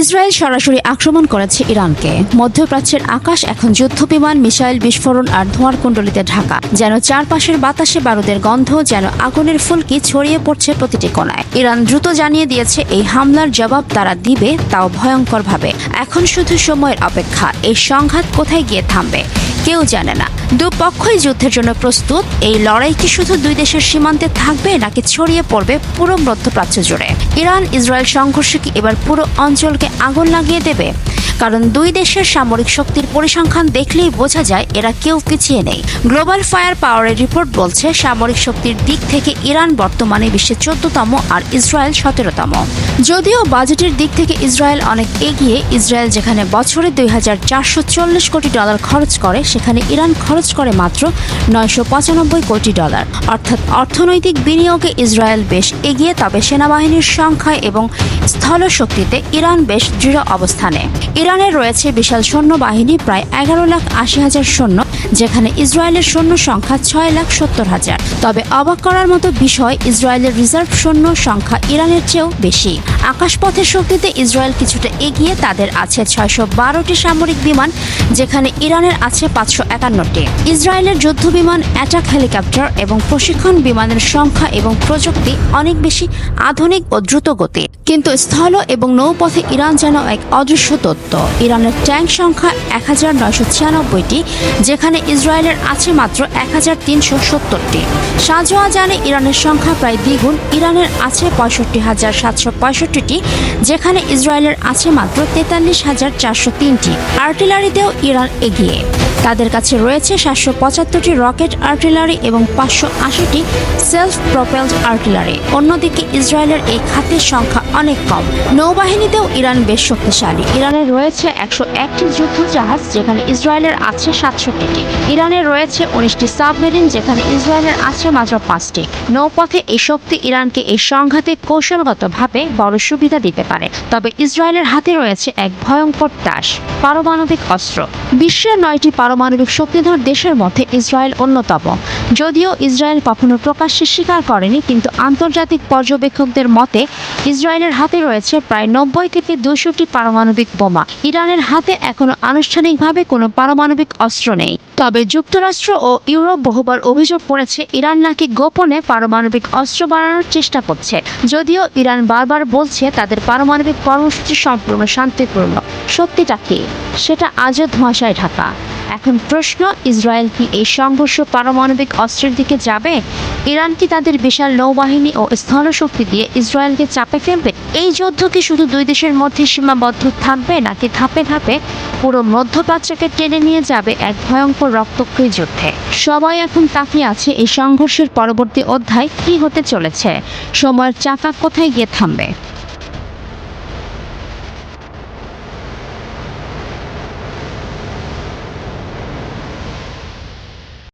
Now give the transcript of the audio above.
Israel সরাসরি আক্রমণ করেছে ইরানকে। মধ্যপ্রাচ্যের আকাশ এখন যুদ্ধ বিমান মিসাইল বিস্ফোরণ আর ধোঁয়ার কুণ্ডলিতে ঢাকা, যেন চারপাশের বাতাসে বারুদের গন্ধ, যেন আগুনের ফুলকি ছড়িয়ে পড়ছে প্রতিটি কোনায়। ইরান দ্রুত জানিয়ে দিয়েছে, এই হামলার জবাব তারা দিবে তাও ভয়ঙ্করভাবে। এখন শুধু সময়ের অপেক্ষা, এই সংঘাত কোথায় গিয়ে থামবে? কেউ জানে না। দুপক্ষই যুদ্ধের জন্য প্রস্তুত। এই লড়াই কি শুধু দুই দেশের সীমান্তে থাকবে, নাকি ছড়িয়ে পড়বে পুরো মধ্যপ্রাচ্য জুড়ে? ইরান ইসরায়েল সংঘর্ষ কি এবার পুরো অঞ্চলকে আগুন লাগিয়ে দেবে? কারণ দুই দেশের সামরিক শক্তির পরিসংখ্যান দেখলেই বোঝা যায় এরা কেউ পিছিয়ে নেই। গ্লোবাল ফায়ার পাওয়ারের রিপোর্ট বলছে, সামরিক শক্তির দিক থেকে ইরান বর্তমানে বিশ্বের চোদ্দতম আর ইসরায়েল সতেরোতম। যদিও বাজেটের দিক থেকে ইসরায়েল অনেক এগিয়ে, ইসরায়েল যেখানে বছরে দুই হাজার চারশো চল্লিশ কোটি ডলার খরচ করে, সেখানে ইরান খরচ করে মাত্র নয়শো পঁচানব্বই কোটি ডলার। অর্থাৎ অর্থনৈতিক বিনিয়োগে ইসরায়েল বেশ এগিয়ে, তবে সেনাবাহিনীর সংখ্যায় এবং স্থল শক্তিতে ইরান বেশ দৃঢ় অবস্থানে। ইরানের রয়েছে বিশাল সৈন্য বাহিনী প্রায় এগারো লাখ আশি হাজার সৈন্য। যেখানে ইসরায়েলের সৈন্য সংখ্যা ছয় লাখ সত্তর হাজার। তবে অবাক করার মতো বিষয়, ইসরায়েলের রিজার্ভ সৈন্য সংখ্যা ইরানের চেয়েও বেশি। আকাশপথের শক্তিতে ইসরায়েল কিছুটা এগিয়ে তাদের আছে ছয়শো বারোটি সামরিক বিমান, যেখানে ইরানের আছে পাঁচশো একান্নটি। ইসরায়েলের যুদ্ধ বিমান অ্যাটাক হেলিকপ্টার এবং প্রশিক্ষণ বিমানের সংখ্যা এবং প্রযুক্তি অনেক বেশি আধুনিক ও দ্রুত গতির কিন্তু স্থল এবং নৌপথে ইরান যেন এক অদৃশ্য তত্ত্ব। ইরানের ট্যাঙ্ক সংখ্যা এক হাজার নয়শো ছিয়ানব্বইটি, যেখানে ইসরায়েলের আছে মাত্র এক হাজার তিনশো সত্তরটি। সাজোয়া জানে ইরানের সংখ্যা প্রায় দ্বিগুণ। ইরানের আছে পঁয়ষট্টি হাজার সাতশো পঁয়ষট্টিটি, যেখানে ইসরায়েলের আছে মাত্র তেতাল্লিশ হাজার চারশো তিনটি। আর্টিলারিতেও ইরান এগিয়ে। তাদের কাছে রয়েছে সাতশো পঁচাত্তরটি রকেট আর্টিলারি এবং পাঁচশো আশিটি সেলফ প্রপেলড আর্টিলারি অন্যদিকে ইসরায়েলের এই খাতের সংখ্যা অনেক কম। নৌবাহিনীতেও ইরান বেশ শক্তিশালী। ইরানের রয়েছে একশো একটি যুদ্ধ জাহাজ যেখানে ইসরায়েলের আছে সাতষট্টিটি। ইরানের রয়েছে উনিশটি সাবমেরিন, যেখানে ইসরায়েলের আছে মাত্র পাঁচটি। নৌপথে এই শক্তি ইরানকে এই সংঘাতে কৌশলগতভাবে বড় সুবিধা দিতে পারে। তবে ইসরায়েলের হাতে রয়েছে এক ভয়ঙ্কর দাস পারমাণবিক অস্ত্র। বিশ্বের নয়টি পারমাণবিক শক্তিধর দেশের মধ্যে ইসরায়েল অন্যতম। যদিও ইসরায়েল কখনো প্রকাশ্যে স্বীকার করেনি, কিন্তু আন্তর্জাতিক পর্যবেক্ষকদের মতে, ইসরায়েলের হাতে রয়েছে প্রায় নব্বই থেকে দুশোটি পারমাণবিক বোমা। ইরানের হাতে এখনও আনুষ্ঠানিকভাবে কোনো পারমাণবিক অস্ত্র নেই। তবে যুক্তরাষ্ট্র ও ইউরোপ বহুবার অভিযোগ করেছে, ইরান নাকি গোপনে পারমাণবিক অস্ত্র বাড়ানোর চেষ্টা করছে। যদিও ইরান বারবার বলছে, তাদের পারমাণবিক কর্মসূচি সম্পূর্ণ শান্তিপূর্ণ। সত্যিটা কি? সেটা আজও ধোঁয়াশায় ঢাকা। এখন প্রশ্ন, ইসরায়েল কি এই সংঘর্ষ পারমাণবিক অস্ত্রের দিকে যাবে? ইরান কি তাদের বিশাল নৌবাহিনী ও স্থলশক্তি দিয়ে ইসরায়েলকে চাপে ফেলবে? এই যুদ্ধ কি শুধু দুই দেশের মধ্যে সীমাবদ্ধ থাকবে, নাকি ধাপে ধাপে পুরো মধ্যপ্রাচ্যকে টেনে নিয়ে যাবে এক ভয়ঙ্কর রক্তক্ষয়ী যুদ্ধে? সবাই এখন তাকিয়ে আছে এই সংঘর্ষের পরবর্তী অধ্যায় কি হতে চলেছে? সময়ের চাকা কোথায় গিয়ে থামবে?